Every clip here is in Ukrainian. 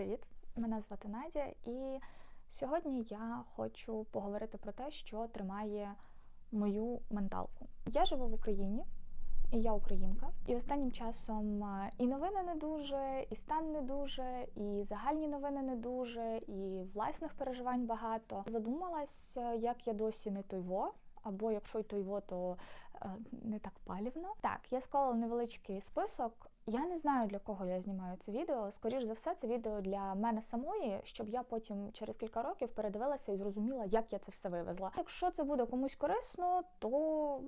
Привіт! Мене звати Надя, і сьогодні я хочу поговорити про те, що тримає мою менталку. Я живу в Україні, і я українка. І останнім часом е, і новини не дуже, і стан не дуже, і загальні новини не дуже, і власних переживань багато. Задумалась, е, як я досі не тойво. Або якщо й тойво, то е, не так палівно. Так, я склала невеличкий список. Я не знаю для кого я знімаю це відео. Скоріше за все, це відео для мене самої, щоб я потім через кілька років передивилася і зрозуміла, як я це все вивезла. Якщо це буде комусь корисно, то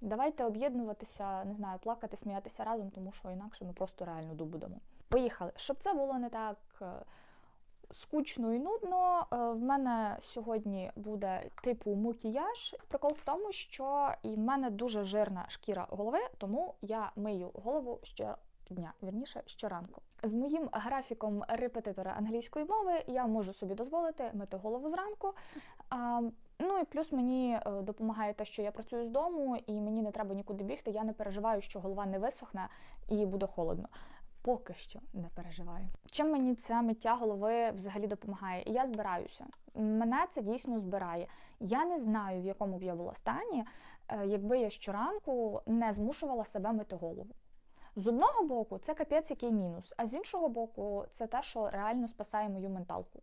давайте об'єднуватися, не знаю, плакати, сміятися разом, тому що інакше ми просто реально добудемо. Поїхали, щоб це було не так. Скучно і нудно. Е, В мене сьогодні буде типу макіяж. Прикол в тому, що і в мене дуже жирна шкіра голови, тому я мию голову щодня, вірніше щоранку. З моїм графіком репетитора англійської мови я можу собі дозволити мити голову зранку. А, ну і плюс мені е, допомагає те, що я працюю з дому, і мені не треба нікуди бігти. Я не переживаю, що голова не висохне і буде холодно. Поки що не переживаю. Чим мені це миття голови взагалі допомагає? Я збираюся. Мене це дійсно збирає. Я не знаю, в якому б я була стані, е, якби я щоранку не змушувала себе мити голову. З одного боку, це капець який мінус, а з іншого боку, це те, що реально спасає мою менталку.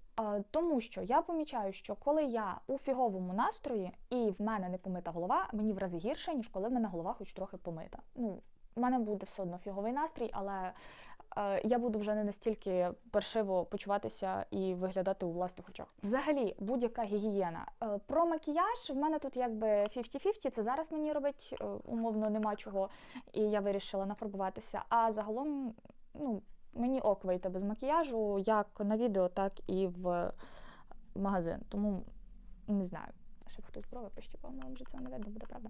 Тому що я помічаю, що коли я у фіговому настрої і в мене не помита голова, мені в рази гірше, ніж коли в мене голова хоч трохи помита. Ну, в мене буде все одно фіговий настрій, але е, я буду вже не настільки паршиво почуватися і виглядати у власних очах. Взагалі, будь-яка гігієна. Е, про макіяж в мене тут якби 50-50, це зараз мені робить е, умовно нема чого, і я вирішила нафарбуватися. А загалом, ну, мені ок вийти без макіяжу, як на відео, так і в магазин. Тому не знаю. Щоб хтось брови пощіпав, але вже це не видно буде, правда.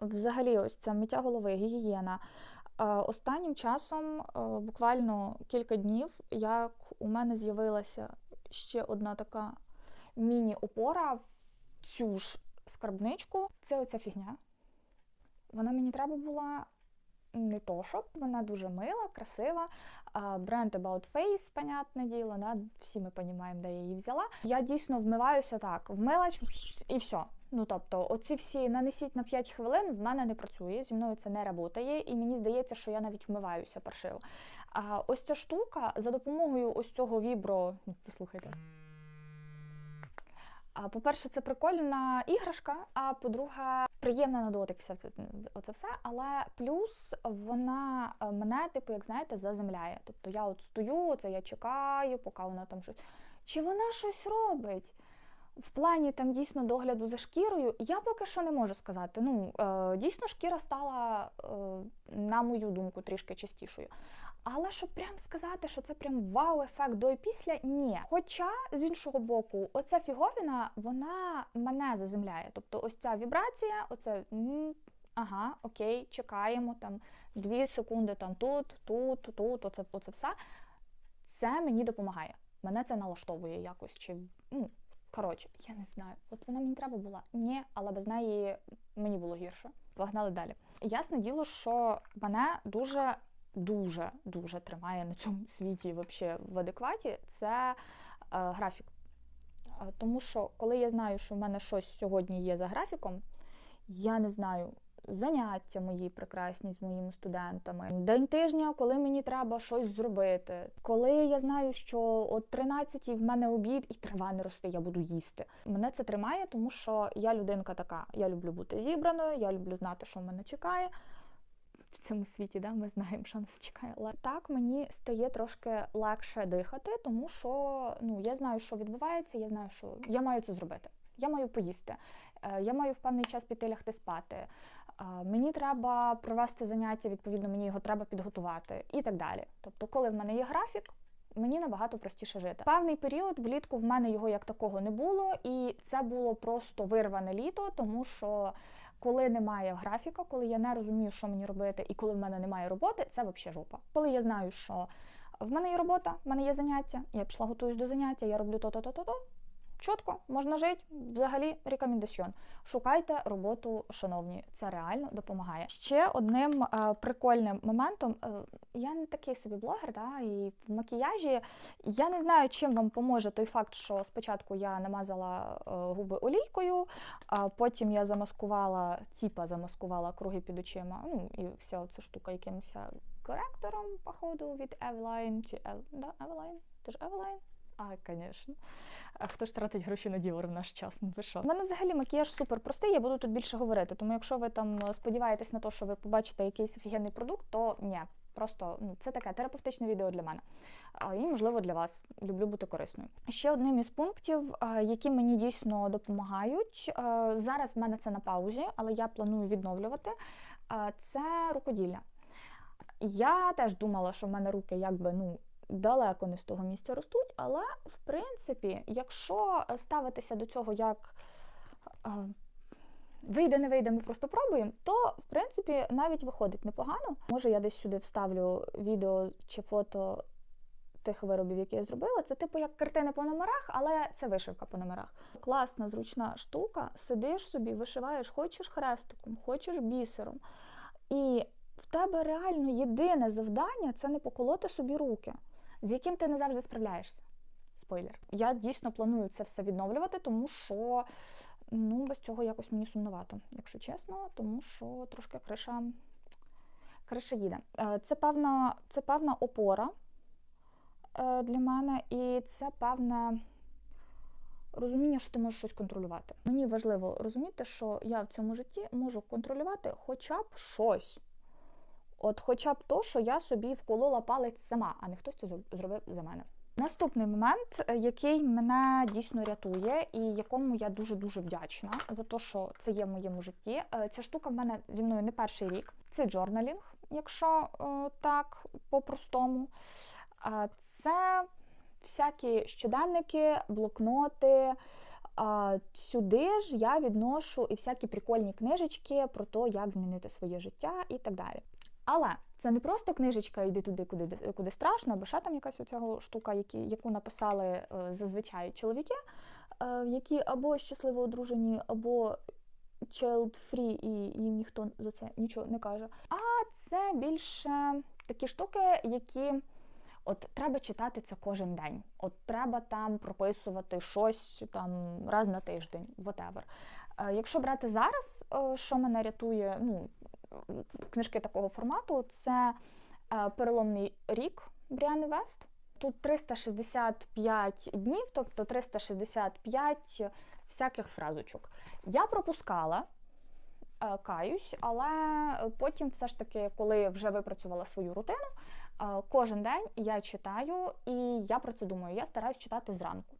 Взагалі, ось це миття голови, гігієна. Останнім часом, буквально кілька днів, як у мене з'явилася ще одна така міні-опора в цю ж скарбничку. Це оця фігня. Вона мені треба була не то, щоб вона дуже мила, красива. Бренд About Face, понятне діло, да? всі ми розуміємо, де я її взяла. Я дійсно вмиваюся так, вмилась і все. Ну тобто, оці всі нанесіть на 5 хвилин в мене не працює, зі мною це не працює, і мені здається, що я навіть вмиваюся паршиво. А ось ця штука за допомогою ось цього вібро. ну, Послухайте. По-перше, це прикольна іграшка, а по-друге, приємна на дотик все це оце все. Але плюс вона е, мене, типу, як знаєте, заземляє. Тобто я от стою, це я чекаю, поки вона там щось. Чи вона щось робить? В плані там дійсно догляду за шкірою, я поки що не можу сказати. Ну, е, дійсно, шкіра стала, е, на мою думку, трішки чистішою. Але щоб прям сказати, що це прям вау-ефект до і після, ні. Хоча, з іншого боку, оця фіговіна, вона мене заземляє. Тобто, ось ця вібрація, оце. Ага, окей, чекаємо там дві секунди там тут, тут, тут, оце, оце все. Це мені допомагає. Мене це налаштовує якось. Чи, ну, коротше, я не знаю. От вона мені треба була. Ні, але без неї мені було гірше. Погнали далі. Ясне діло, що мене дуже дуже дуже тримає на цьому світі вообще в адекваті, це е, графік. Е, Тому що коли я знаю, що в мене щось сьогодні є за графіком, я не знаю. Заняття мої прекрасні з моїми студентами, день тижня, коли мені треба щось зробити. Коли я знаю, що о 13 в мене обід і трава не росте, я буду їсти. Мене це тримає, тому що я людинка така. Я люблю бути зібраною, я люблю знати, що мене чекає в цьому світі, да, ми знаємо, що нас чекає. Але так мені стає трошки легше дихати, тому що ну я знаю, що відбувається. Я знаю, що я маю це зробити. Я маю поїсти, е, я маю в певний час піти лягти спати. Мені треба провести заняття, відповідно, мені його треба підготувати і так далі. Тобто, коли в мене є графік, мені набагато простіше жити. Певний період влітку в мене його як такого не було, і це було просто вирване літо, тому що коли немає графіка, коли я не розумію, що мені робити, і коли в мене немає роботи, це взагалі жопа. Коли я знаю, що в мене є робота, в мене є заняття, я пішла готуюсь до заняття, я роблю то-то, то-то, то чітко, можна жити. Взагалі рекомендаціон. Шукайте роботу, шановні, це реально допомагає. Ще одним е, прикольним моментом. Е, я не такий собі блогер, да, і в макіяжі я не знаю, чим вам поможе той факт, що спочатку я намазала е, губи олійкою, а потім я замаскувала, типа замаскувала круги під очима. Ну і вся ця штука якимось коректором, походу, від Eveline чи Ев... да, Eveline? Це ж Eveline? А, звісно. Хто ж тратить гроші на ділер в наш час? Ну ви що? У мене взагалі макіяж супер простий, я буду тут більше говорити. Тому якщо ви там сподіваєтесь на те, що ви побачите якийсь офігенний продукт, то ні. Просто ну, це таке терапевтичне відео для мене. А, І, можливо, для вас. Люблю бути корисною. Ще одним із пунктів, які мені дійсно допомагають. Зараз в мене це на паузі, але я планую відновлювати. Це рукоділля. Я теж думала, що в мене руки якби ну далеко не з того місця ростуть, але в принципі, якщо ставитися до цього як е, вийде, не вийде, ми просто пробуємо, то в принципі навіть виходить непогано. Може, я десь сюди вставлю відео чи фото. Тих виробів, які я зробила, це типу як картини по номерах, але це вишивка по номерах. Класна, зручна штука. Сидиш собі, вишиваєш, хочеш хрестиком, хочеш бісером. І в тебе реально єдине завдання це не поколоти собі руки з яким ти не завжди справляєшся. Спойлер. Я дійсно планую це все відновлювати, тому що ну, без цього якось мені сумнувато, якщо чесно, тому що трошки криша криша їде. Е, це певна, це певна опора е, для мене, і це певне. Розуміння, що ти можеш щось контролювати. Мені важливо розуміти, що я в цьому житті можу контролювати хоча б щось. От, хоча б то, що я собі вколола палець сама, а не хтось це зробив за мене. Наступний момент, е, який мене дійсно рятує, і якому я дуже-дуже вдячна за те, що це є в моєму житті. Е, ця штука в мене зі мною не перший рік. Це джорналінг, якщо е, так по-простому. Це всякі щоденники, блокноти. Сюди ж я відношу і всякі прикольні книжечки про те, як змінити своє життя і так далі. Але це не просто книжечка Йди туди, куди куди страшно, або ще там якась оця штука, які, яку написали е, зазвичай чоловіки, е, які або щасливо одружені, або child-free, і їм ніхто за це нічого не каже. А це більше такі штуки, які. От треба читати це кожен день. От треба там прописувати щось там раз на тиждень, whatever. Е, якщо брати зараз, що мене рятує, ну книжки такого формату це е, переломний рік Бріани Вест. Тут 365 днів, тобто 365 всяких фразочок. Я пропускала, е, каюсь, але потім, все ж таки, коли вже випрацювала свою рутину, е, кожен день я читаю, і я про це думаю. Я стараюсь читати зранку,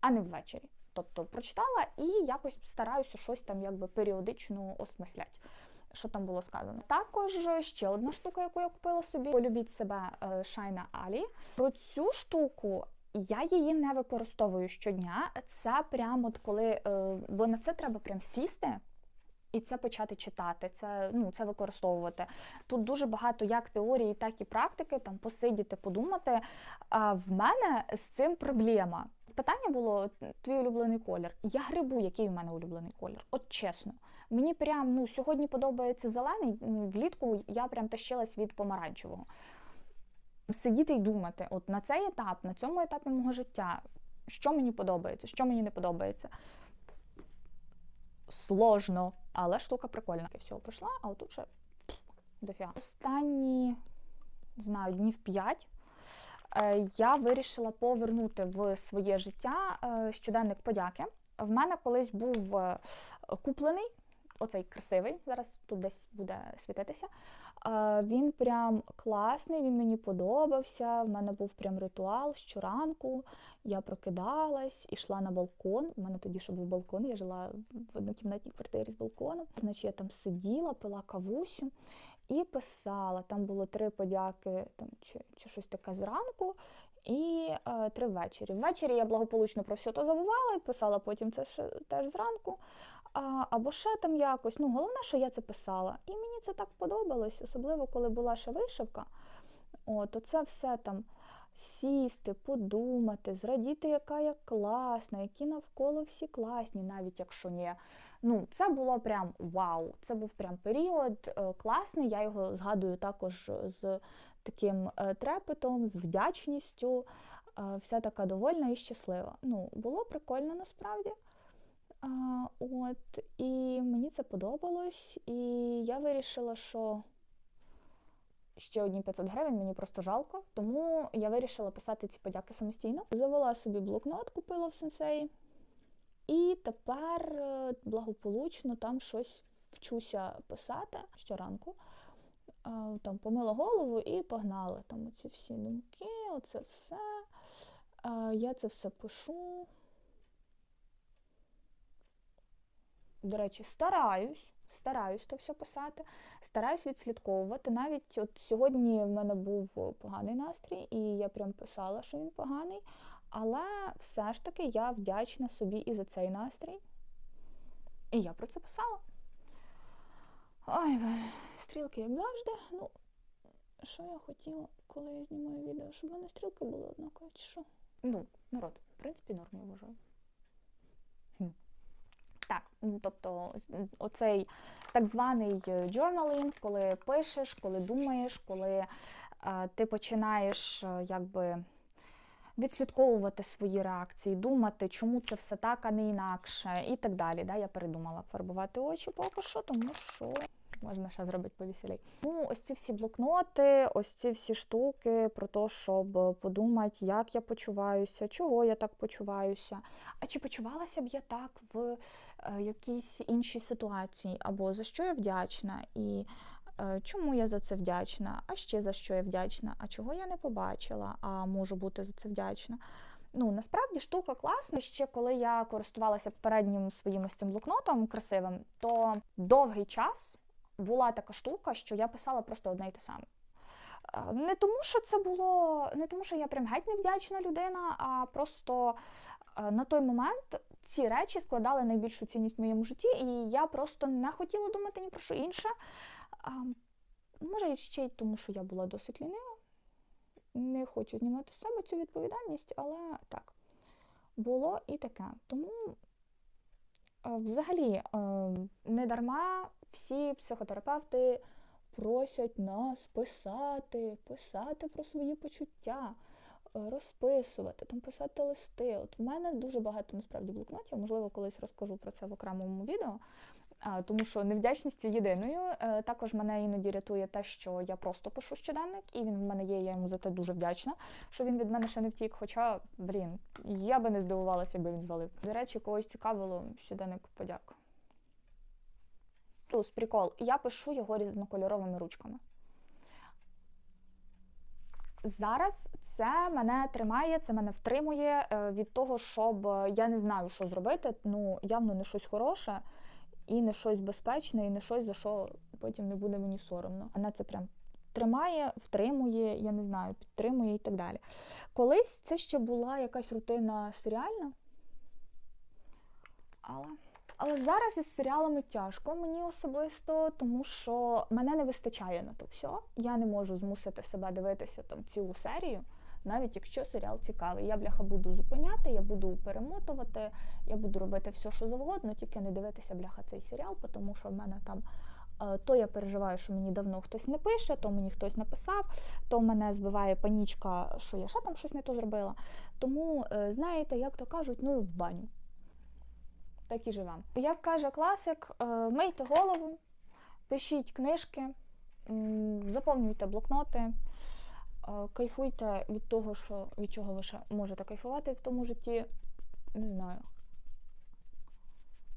а не ввечері. Тобто прочитала і якось стараюся щось там якби періодично осмислять що там було сказано. Також ще одна штука, яку я купила собі, полюбіть себе Шайна Алі. Про цю штуку. Я її не використовую щодня. Це прямо от коли, е, бо на це треба прям сісти і це почати читати, це ну, це використовувати. Тут дуже багато як теорії, так і практики, там посидіти, подумати. А в мене з цим проблема. Питання було: твій улюблений колір. Я грибу, який у мене улюблений колір. От чесно. Мені прям ну, сьогодні подобається зелений, влітку я прям тащилась від помаранчевого. Сидіти і думати, от на цей етап, на цьому етапі мого життя, що мені подобається, що мені не подобається. Сложно, але штука прикольна. Всього пройшла, а отут ще дофіга. Останні, знаю, днів п'ять е, я вирішила повернути в своє життя е, щоденник подяки. В мене колись був е, куплений оцей красивий, зараз тут десь буде світитися. Він прям класний, він мені подобався. В мене був прям ритуал щоранку. Я прокидалась, ішла на балкон. У мене тоді ще був балкон, я жила в однокімнатній квартирі з балконом. Значить, я там сиділа, пила кавусю і писала. Там було три подяки, там чи, чи щось таке зранку. І е, три ввечері. Ввечері я благополучно про все то забувала і писала потім це ще теж зранку а, або ще там якось. Ну, Головне, що я це писала. І мені це так подобалось, особливо коли була ще вишивка. От, Оце все там сісти, подумати, зрадіти, яка я класна, які навколо всі класні, навіть якщо ні. Ну, це було прям вау. Це був прям період е, класний. Я його згадую також з таким е, трепетом, з вдячністю. Е, вся така довольна і щаслива. Ну, було прикольно насправді. От, І мені це подобалось, і я вирішила, що ще одні 500 гривень мені просто жалко, тому я вирішила писати ці подяки самостійно. Завела собі блокнот, купила в сенсеї, і тепер е, благополучно там щось вчуся писати щоранку. Е, Там помила голову і погнали. Там оці всі думки, оце все. Е, Я це все пишу. До речі, стараюсь, стараюсь то все писати, стараюсь відслідковувати. Навіть от сьогодні в мене був поганий настрій, і я прям писала, що він поганий. Але все ж таки я вдячна собі і за цей настрій. І я про це писала. Ой, боже, стрілки, як завжди. Ну, що я хотіла, коли я знімаю відео, щоб в мене стрілки були однакові, чи що? Ну, народ, в принципі, норм, я вважаю. Так, ну, тобто оцей так званий journaling, коли пишеш, коли думаєш, коли е, ти починаєш е, якби відслідковувати свої реакції, думати, чому це все так, а не інакше, і так далі. Да? Я передумала фарбувати очі поки що, тому що можна ще зробити повеселей. Ну, ось ці всі блокноти, ось ці всі штуки про те, щоб подумати, як я почуваюся, чого я так почуваюся, а чи почувалася б я так в е, якійсь іншій ситуації, або за що я вдячна, і чому я за це вдячна, а ще за що я вдячна, а чого я не побачила, а можу бути за це вдячна. Ну, насправді штука класна. Ще коли я користувалася попереднім своїм ось цим блокнотом красивим, то довгий час була така штука, що я писала просто одне й те саме. Е, Не тому, що це було, не тому, що я прям геть невдячна людина, а просто е, на той момент ці речі складали найбільшу цінність в моєму житті, і я просто не хотіла думати ні про що інше. А, Може, ще й тому, що я була досить лінива. Не хочу знімати з себе цю відповідальність, але так, було і таке. Тому, е, взагалі, е, не дарма всі психотерапевти просять нас писати, писати про свої почуття, е, розписувати, там писати листи. От в мене дуже багато насправді блокнотів, можливо, колись розкажу про це в окремому відео. Тому що невдячність є єдиною. Е, Також мене іноді рятує те, що я просто пишу щоденник, і він в мене є, я йому за те дуже вдячна, що він від мене ще не втік. Хоча, блін, я би не здивувалася, якби він звалив. До речі, когось цікавило щоденник подяк. Плюс прикол, я пишу його різнокольоровими ручками. Зараз це мене тримає, це мене втримує е, від того, щоб е, я не знаю, що зробити. Ну, явно не щось хороше, і не щось безпечне, і не щось, за що потім не буде мені соромно. Мене це прям тримає, втримує, я не знаю, підтримує і так далі. Колись це ще була якась рутина серіальна. Але. Але зараз із серіалами тяжко мені особисто, тому що мене не вистачає на то все. Я не можу змусити себе дивитися там цілу серію, навіть якщо серіал цікавий. Я бляха буду зупиняти, я буду перемотувати, я буду робити все, що завгодно, тільки не дивитися бляха цей серіал, тому що в мене там. е, То я переживаю, що мені давно хтось не пише, то мені хтось написав, то мене збиває панічка, що я ще там щось не то зробила. Тому, е, знаєте, як то кажуть, ну і в баню так і живемо. Як каже класик, е, мийте голову, пишіть книжки, заповнюйте блокноти, кайфуйте від того, що, від чого ви ще можете кайфувати в тому житті. Не знаю.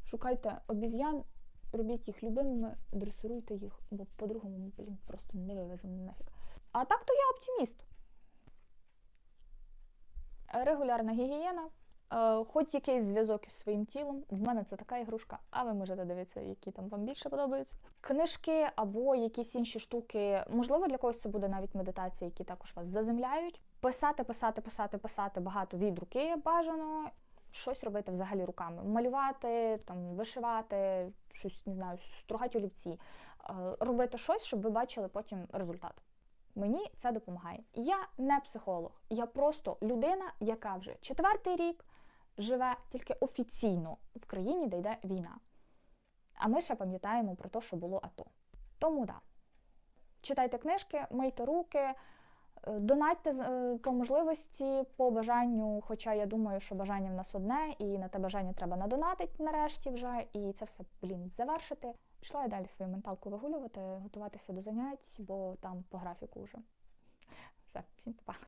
Шукайте обіз'ян, робіть їх любимими, дресируйте їх, бо по-другому блін, просто не вивеземо нафіг. А так то я оптиміст. Регулярна гігієна. Е, Хоч якийсь зв'язок із своїм тілом, в мене це така ігрушка, а ви можете дивитися, які там вам більше подобаються. Книжки або якісь інші штуки, можливо, для когось це буде навіть медитація, які також вас заземляють. Писати, писати, писати, писати багато від руки бажано. Щось робити взагалі руками. Малювати, там, вишивати, щось не знаю, стругати олівці, Е, робити щось, щоб ви бачили потім результат. Мені це допомагає. Я не психолог, я просто людина, яка вже четвертий рік живе тільки офіційно в країні, де йде війна. А ми ще пам'ятаємо про те, що було АТО. Тому да. Читайте книжки, мийте руки, е, донатьте е, по можливості, по бажанню. Хоча я думаю, що бажання в нас одне, і на те бажання треба надонатити нарешті вже, і це все, блін, завершити. Пішла я далі свою менталку вигулювати, готуватися до занять, бо там по графіку вже. Все, всім па-па.